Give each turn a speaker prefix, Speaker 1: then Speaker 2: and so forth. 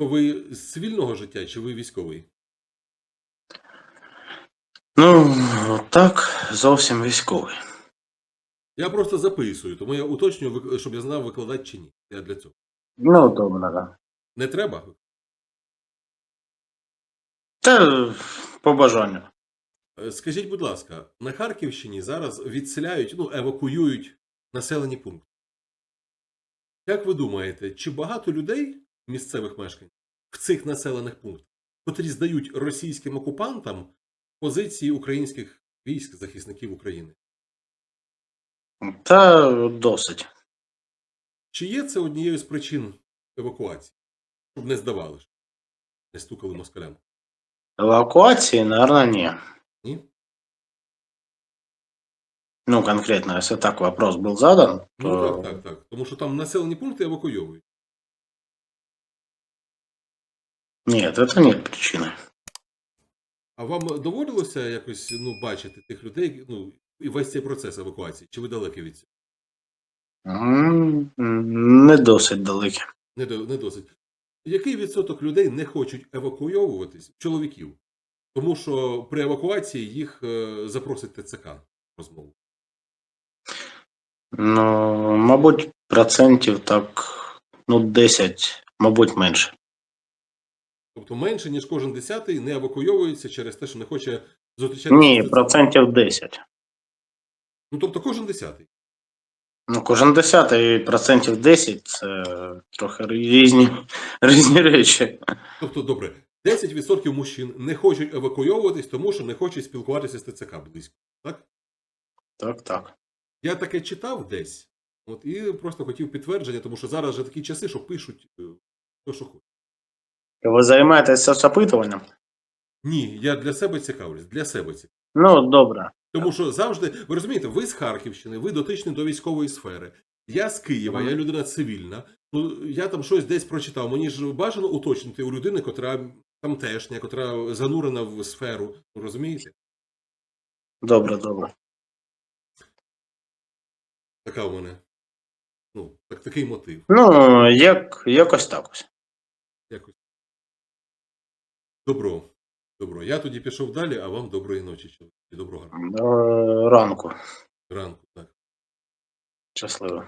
Speaker 1: То ви з цивільного життя чи ви військовий?
Speaker 2: Ну, так, зовсім військовий.
Speaker 1: Я просто записую, тому я уточнюю, щоб я знав, викладати чи ні. Я для цього.
Speaker 2: Ну, добре, да.
Speaker 1: Не треба?
Speaker 2: Та по бажанню.
Speaker 1: Е, Скажіть, будь ласка, на Харківщині зараз відселяють, ну, евакуюють населені пункти. Як ви думаєте, чи багато людей, місцевих мешканців, в цих населених пунктах, котрі здають російським окупантам позиції українських військ, захисників України?
Speaker 2: Та досить.
Speaker 1: Чи є це однією з причин евакуації? Щоб не здавали, не стукали москалям?
Speaker 2: Евакуації, наверное, ні.
Speaker 1: Ні?
Speaker 2: Ну, конкретно, если так вопрос был задан,
Speaker 1: Ну так, так, так. Тому що там населені пункти евакуйовують.
Speaker 2: Нет, это нет причины.
Speaker 1: А вам доводилося якось ну, бачити тих людей, ну, і весь цей процес евакуації? Чи ви далекі від цього?
Speaker 2: М, Не досить далекі.
Speaker 1: Не, до- не досить. Який відсоток людей не хочуть евакуйовуватись? Чоловіків. Тому що при евакуації їх е, запросить ТЦК розмову.
Speaker 2: Ну, мабуть, процентів так, ну, 10, мабуть, менше.
Speaker 1: Тобто менше, ніж кожен десятий не евакуйовується через те, що не хоче зустрічатися.
Speaker 2: Ні, процентів 10.
Speaker 1: Ну тобто кожен десятий.
Speaker 2: Ну, кожен десятий процентів 10 це трохи різні, різні речі.
Speaker 1: Тобто, добре, 10% мужчин не хочуть евакуйовуватись, тому що не хочуть спілкуватися з ТЦК близько. Так?
Speaker 2: Так, так.
Speaker 1: Я таке читав десь, от і просто хотів підтвердження, тому що зараз вже такі часи, що пишуть е, хто що хоче.
Speaker 2: Ви займаєтеся запитуванням?
Speaker 1: Ні, я для себе цікавлюсь, для себе цікавлюсь.
Speaker 2: Ну, добре.
Speaker 1: Тому що завжди, ви розумієте, ви з Харківщини, ви дотичні до військової сфери. Я з Києва, я людина цивільна. Ну я там щось десь прочитав. Мені ж бажано уточнити у людини, котра тамтешня, котра занурена в сферу. Розумієте?
Speaker 2: Добре, добре.
Speaker 1: Така у мене. Ну, так, такий мотив.
Speaker 2: Ну, як, якось так ось.
Speaker 1: Якось. Добро. Добро. Я тоді пішов далі, а вам доброї ночі, чоловіки. Доброго ранку.
Speaker 2: Е, Ранку.
Speaker 1: ранку. Так.
Speaker 2: Щасливо.